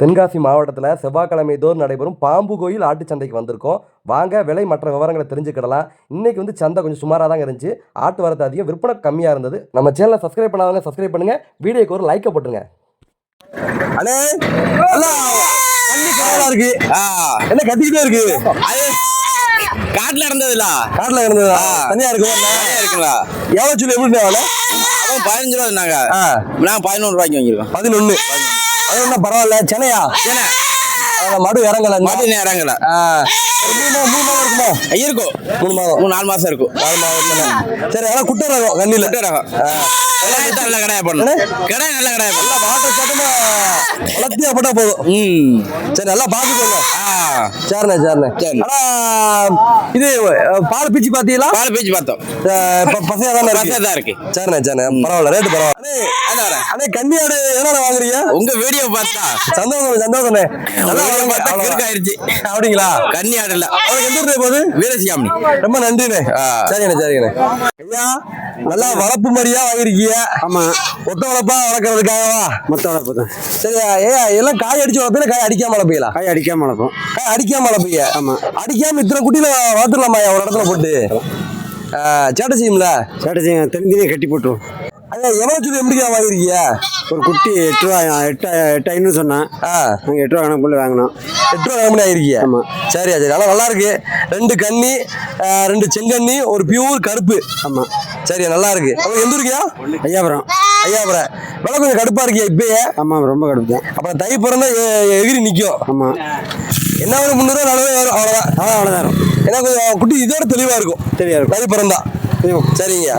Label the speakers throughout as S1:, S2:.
S1: தென்காசி மாவட்டத்தில் செவ்வாய்க்கிழமை தோறும் நடைபெறும் பாம்பு கோயில் ஆட்டுச் சந்தைக்கு வந்திருக்கோம். வாங்க விலை மற்ற விவரங்களை தெரிஞ்சுக்கிடலாம். இன்னைக்கு வந்து சந்தை கொஞ்சம் சுமாராக தாங்க இருந்துச்சு. ஆட்டு வரத்து அதிகம் விற்பனை கம்மியாக இருந்தது. நம்ம சேனலை சப்ஸ்கிரைப் பண்ணாதவங்க சப்ஸ்கிரைப் பண்ணுங்க. வீடியோக்கு ஒரு லைக்கை போட்டுருங்க. அண்ணே இருக்கு.
S2: ஆ,
S1: என்ன கத்திக்கிட்டே இருக்கு?
S2: காட்டுல நடந்ததுல?
S1: காட்டில் இருந்ததா தனியா இருக்கு
S2: இருக்குங்களா?
S1: எவ்வளோ சொல்லி எப்படி
S2: அவன் பதினஞ்சு ரூபா நாங்க பதினோரு ரூபாய்க்கு வாங்கியிருக்கோம்.
S1: பதினொன்று அது என்ன பரவாயில்ல. சென்னையா? அதில் மடு இறங்கல. ஆ. ஒரு மூணு மாதம் இருக்குமா?
S2: இருக்கும்.
S1: மூணு மாதம்.
S2: மூணு நாலு மாசம் இருக்கும்.
S1: நாலு மாதம் தானே. சரி அதான் குட்டை ரகம் கண்ணியில்
S2: குட்டை ரகம். நல்ல கடையா பண்ணணும் கடை நல்ல கடையா
S1: நல்லா
S2: பண்ணணும்
S1: வாட்ட சட்டமா வளர்த்தியா போட்டா போதும்.
S2: ம்.
S1: சரி நல்லா பார்த்துக்கோங்க சரிண்ணே சரிண்ணே
S2: சரி.
S1: இது பால் பிச்சு பார்த்தீங்களா?
S2: பால் பேச்சு பார்த்தோம்.
S1: இப்ப பசங்க தான் இருக்கு? சரிண்ணே சரிண்ணே பரவாயில்ல ரேட்டு பரவாயில்ல. அண்ணே, கன்னியாடு எவ்வளோ வாங்குறீங்க?
S2: உங்க வீடியோ பார்த்தா.
S1: சந்தோஷம் சந்தோஷமே.
S2: பார்த்தா
S1: அவ்வளவுதான்.
S2: கிறுக்கு ஆயிடுச்சு
S1: அப்படிங்களா
S2: கன்னி ஆடு இல்ல
S1: அவருக்கு எந்த ஊர்ல போகுது
S2: வீரசியாமணி.
S1: ரொம்ப நன்றிண்ணே.
S2: ஆ.
S1: சரிண்ணே சரிண்ணே ஐயா நல்லா வளர்ப்பு மாதிரியா வாங்கிருக்கீங்க
S3: ஆமா.
S1: ஒத்த வளர்ப்பா வளர்க்கறதுக்காகவா?
S3: மொத்த வளர்ப்பு தான்.
S1: சரியா ஏயா எல்லாம் காய் அடிச்சு வளர்ப்பீங்களா? காய் அடிக்காம வளர்ப்பீங்களா?
S3: காய் அடிக்காம வளர்ப்போம்.
S1: காய் அடிக்காம வளர்ப்பீங்க.
S3: ஆமா.
S1: அடிக்காம இத்தனை குட்டியில வளர்த்துடலாமா ஒரு இடத்துல போட்டு. சேட்டை செய்யும்ல?
S3: சேட்டை தெரிஞ்சதே கட்டி போட்டுருவோம்.
S1: ஐயா எவ்வளோ எப்படிக்கா வாங்கிருக்கீங்க
S3: ஒரு குட்டி எட்டு ரூபா எட்டு எட்டு ஐநூறு சொன்னேன்.
S1: ஆ.
S3: நாங்கள் எட்டு ரூபா கணக்குள்ள வாங்கினோம்
S1: எட்டு ரூபா கம்பெனி ஆயிருக்கீங்க
S3: ஆமா.
S1: சரியா சரி நல்லா நல்லா இருக்கு. ரெண்டு ஆ, ரெண்டு செங்கண்ணி ஒரு பியூர் கருப்பு.
S3: ஆமாம்
S1: சரியா நல்லா இருக்கு. அவங்க எந்த இருக்கியா
S3: ஐயாபுரம்.
S1: ஐயாபுரம். விலை கொஞ்சம் கடுப்பா இருக்கியா இப்பயே.
S3: ஆமாம் ரொம்ப கடுப்பு. தான்
S1: அப்புறம் தை பிறந்தா எகிரி நிற்கும்
S3: ஆமாம்
S1: என்ன ஒரு முந்நூறுவா நானூறு வரும் அவ்வளோதான்
S3: அதான் அவ்வளோதான்
S1: ஏன்னா கொஞ்சம் குட்டி இதோட தெளிவாக இருக்கும்.
S3: தெரியா இருக்கும்.
S1: தை பிறந்தா. சரிங்க.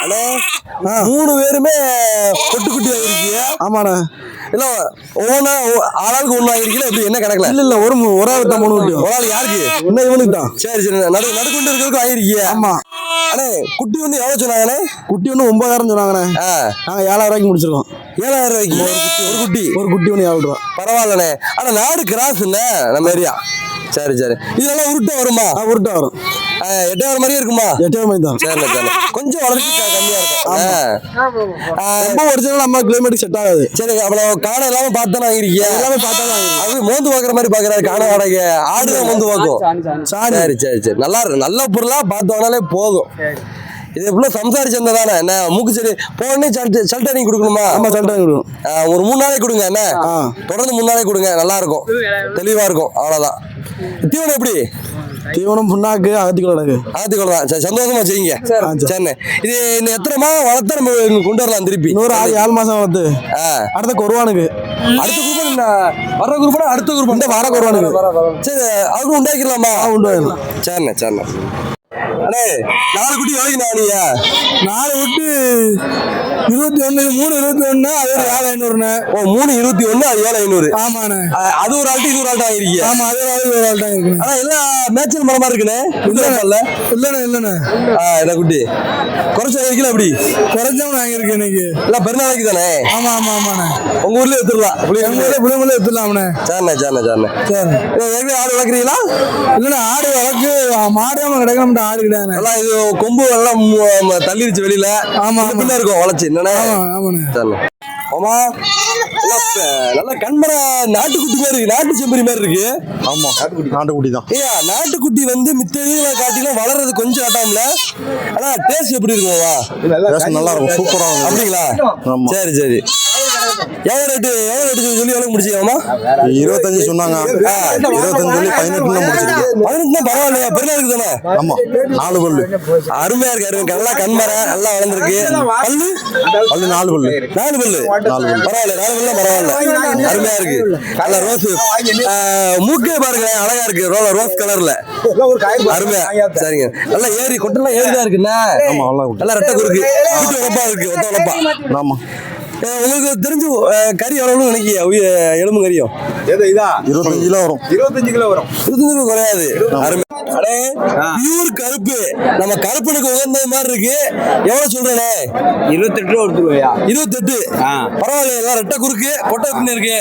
S1: ஹலோ? மூணு பேருமே கொட்டு குட்டி வாங்கிருக்கீங்க
S3: ஆமாண்ணா.
S1: இல்லை ஒவ்வொன்றா ஆளாளுக்கு ஒன்று வாங்கிருக்கீங்களா எப்படி என்ன கணக்கில்?
S3: இல்லை இல்லை ஒரு ஒரு ஆள் தான் மூணு குட்டி
S1: ஒரு ஆள் யாருக்கு?
S3: இன்னும் இவனுக்கு தான்?
S1: சரி சரி நடு நடுக்கொண்டு இருக்கிறதுக்கு வாங்கிருக்கீங்க
S3: ஆமாம்
S1: அண்ணே குட்டி வந்து எவ்வளோ சொன்னாங்கண்ணே?
S3: குட்டி ஒன்று ஒன்பதாயிரம் சொன்னாங்கண்ணே. நாங்கள் ஏழாயிரம் ரூபாய்க்கு முடிச்சிருக்கோம்.
S1: ஏழாயிரம் ரூபாய்க்கு? ஒரு குட்டி ஒரு குட்டி.
S3: ஒரு குட்டி ஒன்று ஏழு ரூபா
S1: பரவாயில்லண்ணே. ஆனால் நாடு கிராஸ் இல்ல நம்ம ஏரியா. சரி சரி. இதெல்லாம் உருட்டா வருமா?
S3: உருட்டா வரும்.
S1: ஆ, எட்டாயிரம் மாதிரியே இருக்குமா?
S3: எட்டாயிரம் மணி தான்
S1: சரிண்ணே சரிண்ணே கொஞ்சம் வளர்ச்சி கம்மியா இருக்கும் ஆ. ஆ,
S3: ரொம்ப ஒரிஜினல் நம்ம கிளைமேட்டுக்கு செட் ஆகாது.
S1: சரி அவ்வளோ காடை எல்லாமே பார்த்து தானே வாங்கிருக்கீங்க
S3: எல்லாமே பார்த்தா தான்
S1: அது மோந்து பார்க்குற மாதிரி பார்க்குறாரு காடை வாடகை ஆடு தான் மோந்து பார்க்கும்
S3: சாணி
S1: சரி சரி சரி. நல்லா இருக்கு நல்ல பொருளா பார்த்தோம்னாலே போதும். இது எப்படின்னா சம்சாரி சந்தை தானே? என்ன மூக்கு செடி. போனே சல்ட் சல்ட் நீங்க கொடுக்கணுமா?
S3: ஆமாம் விடுவோம்
S1: ஆ, ஒரு மூணு நாளைக்கு கொடுங்க என்ன?
S3: ஆ.
S1: தொடர்ந்து மூணு நாளைக்கு கொடுங்க நல்லா இருக்கும். தெளிவா இருக்கும் அவ்வளவுதான். தீவனம் எப்படி?
S3: தீவனம் புண்ணாக்கு அகத்திக்குள்ள கிடக்கு
S1: ஆத்துக்குள்ள தான் சந்தோஷமா செய்யுங்க. சரிண்ணே இது இன்னும் எத்தனை மாதம் வளர்த்தா நம்ம கொண்டு வரலாம் திருப்பி?
S3: இன்னொரு ஆறு ஏழு மாசம்
S1: ஆ.
S3: அடுத்த கொருவானுக்கு.
S1: அடுத்த குரூப் வர குரூப் அடுத்த குரூப்
S3: இந்த வர குருவானுக்கு.
S1: சரி அதுக்கும் உண்டாக்கிடலாமா?
S3: உண்டு வாங்கலாம்.
S1: சரிண்ணே சரிண்ணே அண்ணே நாலு குட்டி வேலைக்கு நீங்க
S3: நாலு விட்டு இருபத்தி ஒன்று மூணு இருபத்தி ஒன்று அது ஒரு ஏழு ஐநூறுண்ணே.
S1: ஓ மூணு இருபத்தி ஒன்று அது ஏழு ஐநூறு.
S3: ஆமாண்ணே.
S1: அது ஒரு ஆள்ட்டு இது ஒரு ஆள்ட்டு வாங்கிருக்கீங்க?
S3: ஆமா அது ஒரு ஆள் ஒரு ஆள் தான் இருக்குண்ணே
S1: ஆனா எல்லாம் மேட்சல் மரமா இருக்குண்ணே. இல்ல இல்ல
S3: இல்லைண்ணே இல்லைண்ணே.
S1: ஆ என்ன குட்டி. குறைச்ச வாங்கிக்கலாம் எப்படி?
S3: குறைஞ்சவன் வாங்கியிருக்கு இன்னைக்கு.
S1: எல்லாம் பெருநாளைக்கு தானே
S3: ஆமா ஆமா ஆமாண்ணே.
S1: உங்க ஊர்லயே எடுத்துடலாம்
S3: எங்க ஊர்ல புளியமலை எடுத்துடலாம்ண்ணே
S1: சரிண்ணே சரிண்ணே சரிண்ணே.
S3: சரி
S1: ஏற்கனவே ஆடு வளர்க்குறீங்களா?
S3: இல்லைண்ணே ஆடு வளர்க்கு மாடு நம்ம கிடைக்க மாட்டோம் ஆடு கிடையாது
S1: எல்லாம் இது கொம்பு எல்லாம் தள்ளிருச்சு வெளியில.
S3: ஆமா,
S1: பிள்ளை இருக்கும் வளர்ச்சி. என்னண்ணே?
S3: ஆமா
S1: நல்லா கண்மரா நாட்டுக்குட்டி மாதிரி இருக்கு நாட்டு செம்பரி மாதிரி இருக்கு.
S3: ஆமா நாட்டுக்குட்டி. தான்.
S1: ஐயா நாட்டுக்குட்டி வந்து மித்த இதுகளை காட்டிலும் வளர்றது கொஞ்சம் காட்டாமல? ஆனா டேஸ்ட் எப்படி இருக்கும்வா
S3: நல்லா இருக்கும். சூப்பரா
S1: அப்படிங்களா. சரி சரி. எவ்வளோ ரேட்டு எவ்வளோ சொல்லி எவ்வளோ முடிச்சிக்கலாமா
S3: இருபத்தஞ்சு சொன்னாங்க. இருபத்தஞ்சு சொல்லி பதினெட்டு முடிச்சிருக்கு
S1: பதினெட்டுனா பரவாயில்லையா? பெருநாளுக்கு தானே?
S3: ஆமா. நாலு பல்லு
S1: அருமையா இருக்கு அருமை. நல்லா கண்மரை நல்லா வளர்ந்துருக்கு. பல்லு?
S3: பல்லு நாலு பல்லு
S1: நாலு பல்லு பரவாயில்ல நாலு பல்லு பரவாயில்ல. அருமையா இருக்கு. நல்ல ரோஸ். மூக்கே பாருங்க அழகா இருக்கு. ரோ ரோஸ் கலர்ல. அருமையா. சரிங்க. நல்லா ஏறி கொட்டெல்லாம் ஏறிதான் இருக்குண்ணா.
S3: நல்லா
S1: ரெட்டை குறுக்கு. இருக்கு ஒத்த உழப்பா
S3: ஆமா.
S1: உங்களுக்கு தெரிஞ்சு கறி எவ்வளவு நினைக்கிய எலும்பு கறியும்?
S3: இருபத்தஞ்சு கிலோ வரும்.
S4: இருபத்தஞ்சு கிலோ வரும்.
S1: இருபத்தஞ்சு குறையாது. அருமை. அடே பியூர் கருப்பு. நம்ம கருப்பனுக்கு உகந்தது மாதிரி இருக்கு. எவ்வளவு சொல்றேனே?
S2: இருபத்தெட்டு ரூபா கொடுத்துருவையா?
S1: இருபத்தெட்டு. பரவாயில்ல எல்லாம் ரெட்டை குறுக்கு. கொட்டை பின்ன இருக்கு.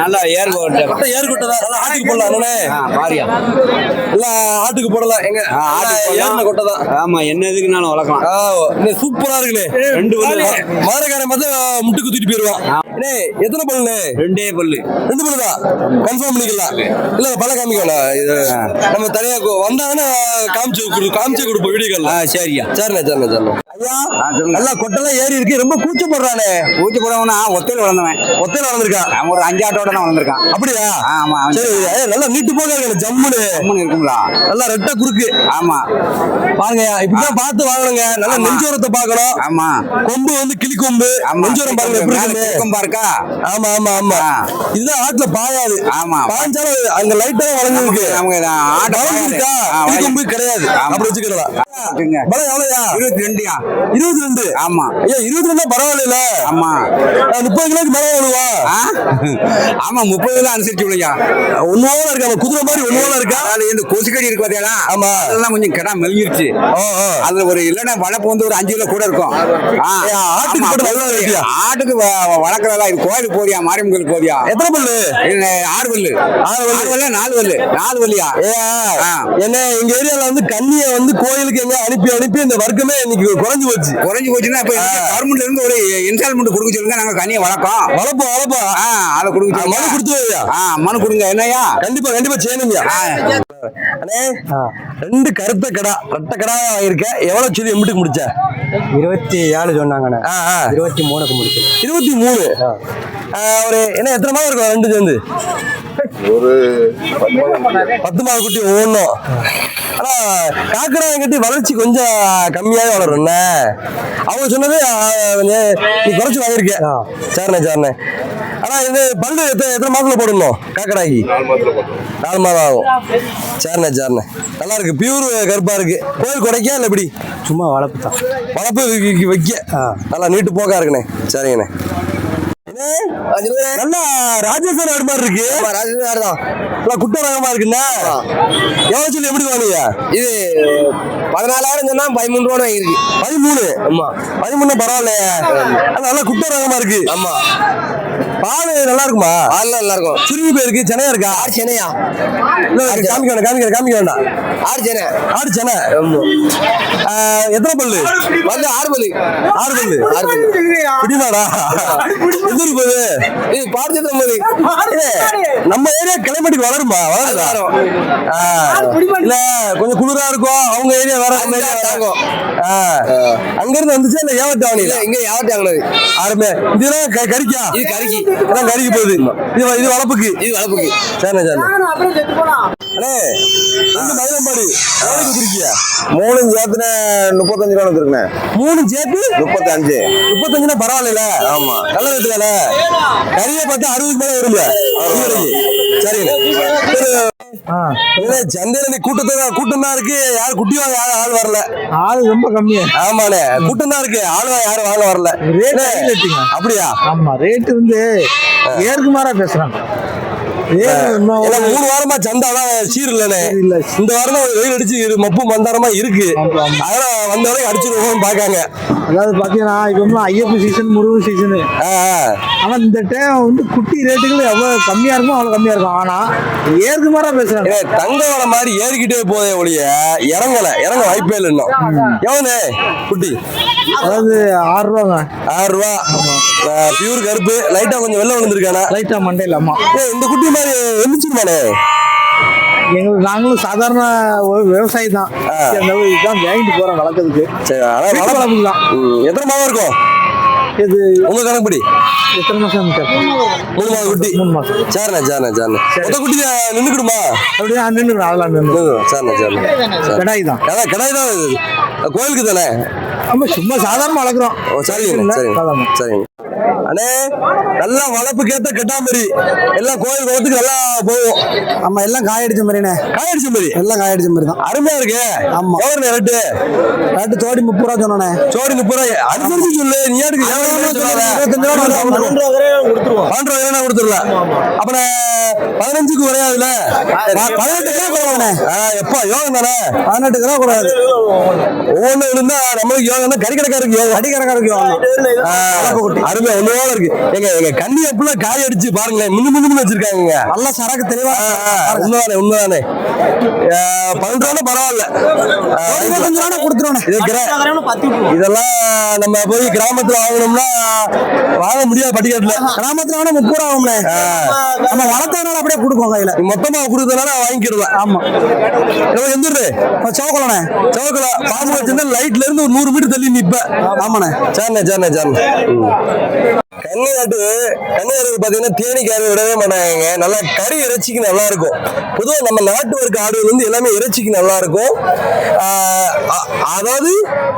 S2: நல்லா ஏர்
S1: கொட்டை ஏறு கொட்டை தான். நல்லா ஆட்டுக்கு போடலாம் அண்ணே
S2: பாரியா.
S1: எல்லாம் ஆட்டுக்கு போடலாம். எங்க? ஏறின கொட்டை தான்.
S2: ஆமா என்ன எதுக்குனாலும் வளர்க்கலாம்.
S1: சூப்பரா இருக்குண்ணே.
S2: ரெண்டு.
S1: மதுரைக்காரன் பார்த்து முட்டு குத்திட்டு போயிருவான் அண்ணே எத்தனை பல்லுண்ணே?
S2: ரெண்டே பல்லு.
S1: ரெண்டு பல்லு தான் கன்ஃபார்ம் பண்ணிக்கலாம். இல்ல பல காமிக்கணும் இது நம்ம தனியா வந்தாங்கன்னா காமிச்சு கொடு காமிச்சு கொடுப்போம் வீடியோக்கள்ல
S2: ஆ சரியா.
S1: சரிண்ணே சரிண்ணே சரிண்ணே. நல்லா கொட்டெல்லாம் ஏறி இருக்கு. ரொம்ப கூச்சப்படுறானே
S4: பூச்சி போடவனா ஒத்தையில் வளர்ந்தவன்.
S1: ஒத்தையில வளர்ந்துருக்கா?
S4: அவன் ஒரு அஞ்சு ஆட்டோட தான் வளர்ந்துருக்கான்.
S1: அப்படியா?
S4: ஆமா
S1: சரி நல்லா நீட்டு போக இருக்கு ஜம்முன்னு.
S4: கம்முன்னு இருக்குங்களா
S1: நல்லா ரெட்டை குறுக்கு.
S4: ஆமா.
S1: பாருங்க இப்படிதான் பார்த்து வாங்கணுங்க. நல்லா. நெஞ்சோரத்தை பார்க்கணும்.
S4: ஆமா.
S1: கொம்பு வந்து கிளி கொம்பு. நெஞ்சோரம் பாருங்க எப்படி இருக்குன்னு.
S4: இருக்கும் பாருக்கா?
S1: ஆமா ஆமா ஆமா.
S4: ஆ.
S1: இதுதான் ஆட்டுல பாயாது.
S4: ஆமா.
S1: பாஞ்சாலும் அங்க லைட்டா வளைஞ்சிருக்கு.
S4: நமக்கு இதான் ஆட்டோ
S1: வளைஞ்சிருக்கா?
S4: ஆ,
S1: கிளி கொம்பு கிடையாது. அப்படி வச்சுக்கலாம். பலம் எவ்வளோயா?
S4: இருபத்தி ரெண்டுயா?
S1: இருபத்தி ரெண்டு
S4: ஆமா.
S1: ஐயா இருபத்தி ரெண்டா பரவாயில்ல
S4: ஆமா.
S1: முப்பது கிலோக்கு மேலே வருவா
S4: ஆ? ஆமா முப்பதுல அனுசரிச்சு விளையா
S1: ஒன்னோல இருக்கா குதிரை மாதிரி ஒன்னோல இருக்கா?
S4: அதாவது இந்த கொசுக்கடி இருக்கு பாத்தியா
S1: ஆமா.
S4: அதெல்லாம் கொஞ்சம் கிடா மெலிஞ்சிருச்சு. அதுல ஒரு இல்லைன்னா வளர்ப்பு வந்து ஒரு அஞ்சு கிலோ கூட இருக்கும்.
S1: ஆட்டுக்கு போட்டு?
S4: ஆட்டுக்கு வளர்க்கறதா? இது கோயிலுக்கு போறியா? மாரியம்மன் கோயிலுக்கு போறியா?
S1: எத்தனை பல்லு?
S4: ஆறு பல்லு.
S1: ஆறு பல்லு.
S4: நாலு பல்லு. நாலு பல்லியா.
S1: என்ன எங்க ஏரியால வந்து கண்ணிய வந்து கோயிலுக்கு எங்க அனுப்பி அனுப்பி இந்த வர்க்கமே இன்னைக்கு குறைஞ்சு போச்சு.
S4: குறைஞ்சு போச்சுன்னா இப்ப கவர்மெண்ட்ல இருந்து ஒரு இன்ஸ்டால்மெண்ட் கொடுக்க சொல்லுங்க. நாங்க கனியை வளர்க்கோம்
S1: வளப்போம் வளப்போம்
S4: ஆ அதை கொடுக்க
S1: மனு கொடுத்து.
S4: ஆ மனு கொடுங்க. என்னய்யா?
S1: கண்டிப்பா கண்டிப்பா செய்யணும்யா.
S4: ஆ.
S1: அண்ணே ரெண்டு கருத்த கடா ரெட்ட கடா வாங்கியிருக்கேன் எவ்வளவு சொல்லி எம்பிட்டுக்கு முடிச்ச?
S3: இருபத்தி ஏழு சொன்னாங்கண்ணே.
S1: ஆ, ஆ.
S3: இருபத்தி மூணுக்கு முடிச்சு.
S1: இருபத்தி மூணு? ஒரு என்ன எத்தனை மாதம் இருக்கும் ரெண்டு சேர்ந்து? பத்து மாதம் குட்டி ஒவ்வொன்றும். ஆனா காக்கடா கட்டி வளர்ச்சி கொஞ்சம் கம்மியாவே வளரும்ண்ணே அவங்க சொன்னது கொஞ்சம் நீ குறைச்சு வாங்கியிருக்கேன் சரிண்ணே சரிண்ணே ஆனா இது பல்லு எத்தனை எத்தனை மாதத்துல போடணும் காக்கடாக்கி. நாலு மாதம் ஆகும். சரிண்ணே சரிண்ணே நல்லா இருக்கு. பியூர் கருப்பா இருக்கு. கோயில் கொடைக்கா இல்லை எப்படி?
S3: சும்மா வளர்ப்பு தான்.
S1: வளர்ப்பு வைக்க- வைக்க. நல்லா நீட்டு போக்கா இருக்குண்ணே. சரிங்கண்ணே. நல்லா ராஜஸ்தான் ஆடு மாதிரி இருக்கு. ராஜஸ்தான் தான். நல்லா குட்ட ரகமா இருக்குண்ணா எவ்வளவு சொல்லி எப்படி வாங்குங்க
S2: இது பதினாலாயிரம் சொன்னா பதிமூணு ரூபா இருக்கு
S1: பதிமூணு? ஆமா. பதிமூணு பரவாயில்லையே. அது நல்லா குட்ட ரகமா இருக்கு.
S2: ஆமா.
S1: பால் நல்லா இருக்குமா
S2: பால்லாம் நல்லா இருக்கும்
S1: சுருங்கி போயிருக்கு சென்னையா. இருக்கா
S2: ஆறு சென்னையா
S1: இல்ல, காமிக்க வேண்டாம் காமிக்க காமிக்க வேண்டாம்
S2: ஆறு சென்னை.
S1: ஆடு சென்னை. ஆ, எத்தனை பல்லு?
S2: வந்து ஆறு பல்லு.
S1: ஆறு பல்லு.
S2: ஆறு பல்லு.
S1: பிடிமாடா எந்த போகுது?
S2: இது பாடச்சத்திரம் போது
S1: ஏய், நம்ம ஏரியா கிளைமேட்டுக்கு வளருமா வளருதா? ஆ, இல்ல கொஞ்சம் குளிரா இருக்கும் அவங்க ஏரியா வேற நம்ம ஏரியா. ஆ. அங்க இருந்து வந்துச்சு இல்ல ஏவட்ட
S2: இல்ல இங்க வாங்கினது?
S1: ஆரம்பி இதெல்லாம் க- கறிக்கா?
S2: இது கறிக்கு.
S1: இதெல்லாம் கறிக்கு போகுது. இது வ- இது வளர்ப்புக்கு சரிண்ணே சரிண்ணே அண்ணே ரெண்டு மயிலம்பாடி எவ்வளவு குத்துருக்கியா
S4: மூணு சேர்த்துன முப்பத்தஞ்சு ரூபா வந்துருக்குண்ணே.
S1: மூணு சேர்த்து?
S4: முப்பத்தஞ்சு.
S1: முப்பத்தஞ்சுனா பரவாயில்ல ஆமா. நல்ல ரேட்டு தானே கறியை பார்த்தா அறுபதுக்கு மேல வருங்க சரிங்க. சரி சந்தையில கூட்டத்தை கூட்டம் தான் இருக்கு. யாரும் குட்டி வாங்க யாரும் ஆள் வரல.
S3: ஆள் ரொம்ப கம்மியா
S1: ஆமாண்ணே கூட்டம் தான் இருக்கு. ஆள் யாரும் வாங்க வரல.
S3: ரேட்
S1: அப்படியா?
S3: ஆமா ரேட்டு வந்து ஏற்கு மாறா பேசுறாங்க.
S1: மூணு வாரமா சந்தை அதான் சீர் இல்லண்ணே
S3: இல்ல.
S1: இந்த வாரம் தான் வெயில் அடிச்சு மப்பு மந்தாரமா இருக்கு. அதெல்லாம் வந்த வரைக்கும் அடிச்சிருவோம் பாக்காங்க
S3: அதாவது பாத்தீங்கன்னா இப்ப ஐயப்ப சீசன் முருகன் சீசனு. ஆனா இந்த டைம் வந்து குட்டி ரேட்டுகள் எவ்வளவு கம்மியா இருக்குமோ அவ்வளவு கம்மியா இருக்கும். ஆனா ஏற்கு மாறா பேசுறாங்க.
S1: தங்க வள மாதிரி ஏறிக்கிட்டே போதே ஒழிய இறங்கல இறங்க வாய்ப்பே இல்லை இன்னும். எவனே குட்டி?
S3: அதாவது ஆறு ரூபாங்க.
S1: ஆறு ரூபா. பியூர் கருப்பு. லைட்டா கொஞ்சம் வெள்ளம் விழுந்திருக்கானா?
S3: லைட்டா மண்டையில அம்மா
S1: ஏய், இந்த குட்டி மாதிரி எந்திரிச்சிருமானே
S3: எங்களுக்கு நாங்களும் சாதாரண ஒரு விவசாயி தான். அந்த இதுதான் வாங்கிட்டு போறோம் வளர்க்கறதுக்கு.
S1: சரி அதான் வளர்ப்பு-
S3: தான்.
S1: எத்தனை மாதம் இருக்கும்?
S3: இது
S1: உங்க கணக்குப்படி?
S3: எத்தனை மாசம்
S1: மூணு மாதம் குட்டி.
S3: மூணு மாசம்.
S1: சரிண்ணே சரிண்ணே சரிண்ணே மொத்த குட்டி நின்றுக்கிடுமா
S3: அப்படியே நின்று அதெல்லாம் நின்று
S1: சரிண்ணே சரிண்ணே சரி.
S3: கடாய் தான்.
S1: கடை கடாய் தான் இது கோயிலுக்கு தானே?
S3: ஆமா சும்மா சாதாரண வளர்க்குறோம்.
S1: ஓ சரிங்க சரிங்க. சரிங்க. Hey. அண்ணே நல்லா வளர்ப்புக்கு ஏத்த கட்டாமரி எல்லாம் கோயில் குளத்துக்கு நல்லா போகும்
S3: ஆமா எல்லாம் காய அடிச்ச மாதிரிண்ணே.
S1: காயடிச்ச மாதிரி?
S3: எல்லாம் காய அடிச்ச மாதிரி தான்.
S1: அருமையா இருக்கு.
S3: ஆமா.
S1: எவ்வளவு ரேட்டு
S3: ரேட்டு தோடி முப்பது ரூபா சொன்னோண்ணே
S1: சோடி முப்பது ரூபாய் அனுசரிச்சு சொல்லு. நீ யாருக்கு
S3: இருபத்தஞ்சு ரூபா
S1: பன்னெண்டு ரூபா வேணா கொடுத்துடலாம் அப்ப பதினஞ்சுக்கு குறையாதுல? பதினெட்டு கிலோ குறைவானே எப்பா யோகம் தானே?
S3: பதினெட்டு கிலோ கூடாது
S1: ஒவ்வொன்று இருந்தா நம்மளுக்கு யோகம் தான் கறி கடைக்காருக்கு யோகம்
S3: அடிக்கடக்காரருக்கு வாங்கணும்
S1: ஆ, அருமை. ஒன்னோட லெவல இருக்கு. எங்க எங்க கண்ணி அப்படிலாம் காய அடிச்சு பாருங்களேன். மின்னு மின்னு வச்சிருக்காங்க
S3: நல்ல சரக்கு தெளிவா
S1: உண்மைதானே உண்மைதானே. பன்னெண்டு ரூபா பரவாயில்ல.
S3: இருபத்தஞ்சு ரூபா கொடுத்துருவோம்
S1: இது கிரா- இதெல்லாம் நம்ம போய் கிராமத்துல வாங்கணும்னா வாங்க முடியாது பட்டிக்காட்டுல
S3: கிராமத்துல வேணா முப்பது ரூபா ஆகும்ண்ணே. நம்ம வளர்த்ததுனால அப்படியே கொடுப்போம் கையில
S1: மொத்தமா கொடுத்ததுனால வாங்கிக்கிறதா
S3: ஆமா.
S1: எந்த ஊரு?
S3: சவக்கலண்ணே.
S1: சவக்கல. பாம்பு வச்சிருந்தா லைட்ல இருந்து ஒரு நூறு மீட்டர் தள்ளி நிப்ப.
S3: ஆமாண்ணே.
S1: சரிண்ணே சரிண்ணே சரிண்ணே. கன்னிநாட்டு பார்த்தீங்கன்னா தேனி தேனிக்காரு விடவே மாட்டாங்க நல்லா கறி இறைச்சிக்கு நல்லா இருக்கும். பொதுவாக நம்ம நாட்டு வர்க்க ஆடுகள் வந்து எல்லாமே இறைச்சிக்கு நல்லா இருக்கும். அதாவது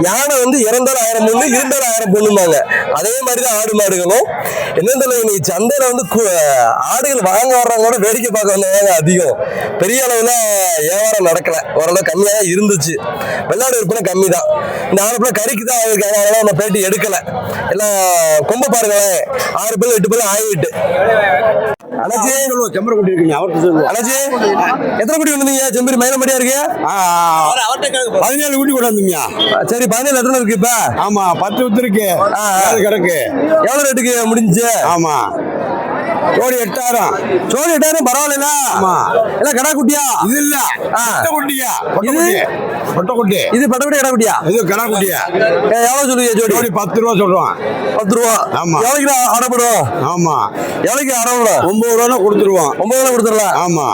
S1: யானை வந்து இறந்தாலும் ஆயிரம் பொண்ணு இருந்தாலும் ஆயிரம் பொண்ணுமாங்க அதே மாதிரி தான் ஆடு மாடுகளும். என்ன தெரியல இன்னைக்கு சந்தையில் வந்து கு- ஆடுகள் வாங்க வர்றவங்க கூட வேடிக்கை பார்க்க வந்தவங்க அதிகம். பெரிய அளவில் வியாபாரம் நடக்கல. ஓரளவு கம்மியாக தான் இருந்துச்சு. வெள்ளாடு விற்பனை கம்மி தான் இந்த ஆடு கறிக்கு தான் இருக்காங்க அதனால நம்ம பேட்டி எடுக்கலை. எல்லாம் கொம்ப பாருங்களேன். ஆறு பேர் எட்டு பேர் ஆகிட்டு அண்ணாச்சி?
S4: செம்பரை குட்டி இருக்கீங்க அவர்கிட்ட சொல்லுங்க
S1: அண்ணாச்சி எத்தனை குட்டி வந்தீங்க செம்பரி மயிலம்படியா இருக்கு
S4: பதினேழு குட்டி கூட வந்துமியா
S1: சரி பதினேழு எத்தனை இருக்கு இப்ப?
S4: ஆமா பத்து வித்து இருக்கு. கிடக்கு.
S1: எவ்வளவு ரேட்டுக்கு முடிஞ்சுச்சு?
S4: ஆமா. ஜோடி எட்டாயிரம்.
S1: சோழி எட்டாயிரம் பரவாயில்ல. எல்லாம் கடா குட்டியா
S4: இது இல்ல. குட்டியா
S1: இது? இது பட்டக்குடி கடா குட்டியா
S4: இது கடா குட்டியா
S1: எவ்வளவு சொல்லுவீங்க ஜோடி?
S4: ஜோடி பத்து ரூபா சொல்றோம்.
S1: பத்து ரூபா.
S4: ஆமா.
S1: எவ்வளவுக்கு அடப்படும்
S4: ஆமா.
S1: எவ்வளவுக்கு அடப்படும்
S4: ஒன்பது ரூபா கொடுத்துருவோம்.
S1: ஒன்பது ரூபா கொடுத்துடலாம்.
S4: ஆமா.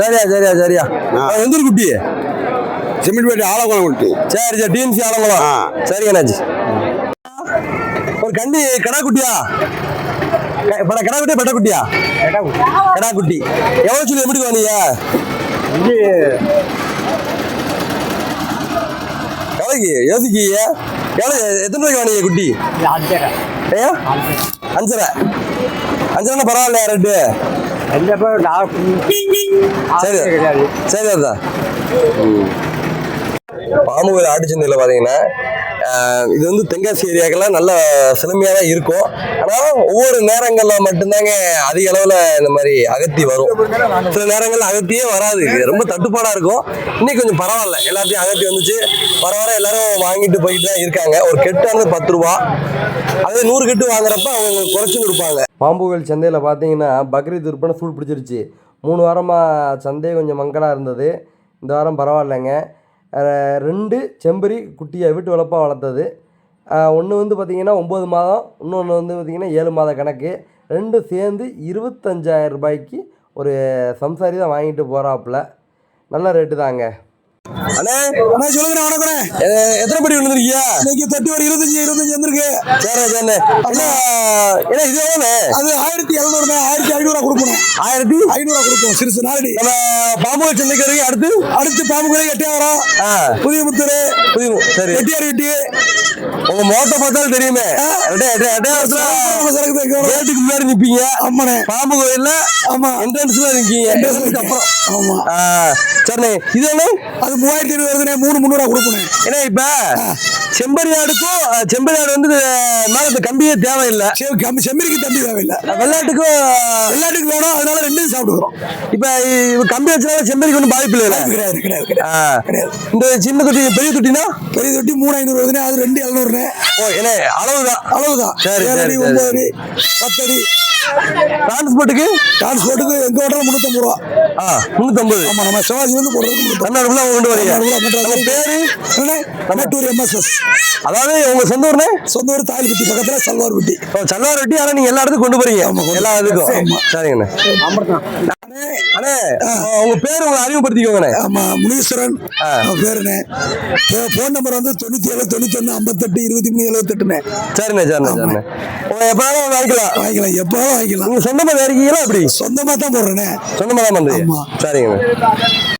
S1: சரியா சரியா சரியா. எந்த குட்டி
S4: சிமெண்ட் பேட்டி ஆலகுளம் குட்டி.
S1: சரி சரி டிஎன்சி ஆலங்குளம். சரி அண்ணாச்சி ஒரு கண்டி கடா குட்டியா கடா குட்டியா? பெட்ட குட்டியா? கடா குட்டி. எவ்வளவு சொல்லி எப்படி வந்தீங்க எவ்வளோக்கு யோசிக்கீங்க எவ்வளோ எத்தனை ரூபாய்க்கு வாங்கிய குட்டி? ஏன் அஞ்சரை. அஞ்சரை. பரவாயில்லையா ரெட்டு சரி. சரி அதான் பாம்பு ஆட்டு சந்தையில் பார்த்தீங்கன்னா இது வந்து தென்காசி ஏரியாக்கெல்லாம் நல்ல சிலமையாக தான் இருக்கும். ஆனால் ஒவ்வொரு நேரங்களில் மட்டும்தாங்க அதிக அளவில் இந்த மாதிரி அகத்தி வரும். சில நேரங்களில் அகத்தியே வராது. இது ரொம்ப தட்டுப்பாடாக இருக்கும். இன்னைக்கு கொஞ்சம் பரவாயில்ல. எல்லாத்தையும் அகத்தி வந்துச்சு. வர வர எல்லாரும் வாங்கிட்டு போயிட்டு தான் இருக்காங்க. ஒரு கெட்டானது பத்து ரூபா. அதே நூறு கெட்டு வாங்குறப்ப அவங்க குறைச்சி கொடுப்பாங்க. பாம்புகள் சந்தையில் பார்த்தீங்கன்னா பக்ரீத் விற்பனை சூடு பிடிச்சிருச்சு. மூணு வாரமாக சந்தை கொஞ்சம் மங்கலாக இருந்தது. இந்த வாரம் பரவாயில்லைங்க. ரெண்டு செம்பரி குட்டியை வீட்டு வளர்ப்பாக வளர்த்தது. ஒன்று வந்து பார்த்திங்கன்னா ஒம்பது மாதம் இன்னொன்று வந்து பார்த்திங்கன்னா ஏழு மாத கணக்கு. ரெண்டும் சேர்ந்து இருபத்தஞ்சாயிரம் ரூபாய்க்கு ஒரு சம்சாரி தான் வாங்கிட்டு போகிறாப்புல நல்ல ரேட்டு தாங்க. அண்ணே
S3: அண்ணா சொல்லுங்க வணக்கண்ணே.
S1: எ- எத்தனை படி விழுந்துருக்கியா?
S3: இன்னைக்கு தட்டி ஒரு இருபத்தஞ்சு இருபத்தஞ்சு வந்திருக்கு.
S1: சரி சரிண்ணே அண்ணா. ஏன்னா இது எவ்வளோண்ணே?
S3: அது ஆயிரத்தி எழுநூறுண்ணே ஆயிரத்தி
S1: ஆயிரத்தி
S3: ஐநூறுவா கொடுப்போம் சிறுசு நாலடி
S1: நம்ம பாம்பு சந்தைக்கு வரைக்கும் அடுத்து
S3: அடுத்து பாம்புகளை எட்டையாவரம் புதிய முத்தூர்.
S1: புரியுது சரி.
S3: வெட்டியார் வெட்டி.
S1: உங்க மோட்ட பார்த்தாலும் தெரியுமே. கேட்டுக்கு முன்னாடி நிப்பீங்க.
S3: ஆமாண்ணே.
S1: பாம்பு கோயில்ல
S3: ஆமா.
S1: என்ட்ரன்ஸ்ல நிக்கீங்க அப்புறம்.
S3: ஆமா.
S1: சரிண்ணே இது என்ன?
S3: அது மூவாயிரத்தி ஐநூறு வருதுண்ணே. மூணு முந்நூறுவா கொடுப்பேன்
S1: ஏன்னா இப்ப? செம்பரி ஆடுக்கும் அஹ், செம்பரி ஆடு வந்து மேல இந்த கம்பியே தேவையில்லை.
S3: செம்மறிக்கு தம்பி தேவையில்லை.
S1: வெள்ளாட்டுக்கும்
S3: எல்லாத்துக்கும் வேணும். அதனால ரெண்டும் சாப்பிடுவோம்
S1: இப்ப கம்பி வச்சாலும் செம்பரிக்கு ஒன்றும் பாதிப்பு இல்லை
S3: கிடையாது கிடையாது கிடையாது
S1: இந்த சின்ன தொட்டி பெரிய தொட்டினா?
S3: பெரிய தொட்டி மூணு ஐநூறு வருதுண்ணே. அது ரெண்டு எழுநூறுண்ணே
S1: ஓ என்ன அளவுதான்.
S3: அளவுதான்.
S1: சரி.
S3: ஒன்பது அடி பத்து அடி
S1: டிரான்ஸ்போர்ட்டுக்கு
S3: டிரான்ஸ்போர்ட்டுக்கு எங்க ஓட்டலும் முந்நூற்றம்பது ரூபா.
S1: ஆ முந்நூற்றம்பது
S3: ஆமா நம்ம சிவாஜிலேருந்து போடுறதுக்கு முந்நூற்றம்பது
S1: தமிழ்நாடுக்குள்ள கொண்டு வரீங்க. பேரு?
S3: மேட்டூர் எம்எஸ்எஸ்
S1: அதாவது உங்க சொந்த ஊர்னே
S3: சொந்த ஊர் தாலிப்பட்டி பக்கத்துல சல்வார்பட்டி
S1: சல்வார் வெட்டி ஆனா நீங்க எல்லா இடத்துக்கும் கொண்டு போறீங்க. எல்லா இதுக்கும்.
S3: ஆமா.
S1: சரிங்கண்ணே. அண்ணே உங்க பேர் உங்களை அறிமுகப்படுத்திக்கோங்கண்ணே.
S3: ஆமா முனீஸ்வரன். பேருண்ணே. ஃபோன் நம்பர் வந்து தொண்ணூத்தி ஏழு தொண்ணூத்தி ஒன்று ஐம்பத்தெட்டு இருபத்தி மூணு எழுபத்தெட்டுண்ணே
S1: சரிண்ணே சரிண்ணே சரிண்ணே. எப்பனாலும் வாங்கிக்கலாம்.
S3: வாங்கிக்கலாம். எப்போவும் வாங்கிக்கலாம்.
S1: சொந்தமா இருக்கீங்களா அப்படி.
S3: சொந்தமா தான் போடுறேண்ணே
S1: சொந்தமா தான் பண்றீங்க.
S3: ஆமா.
S1: சரிங்கண்ணே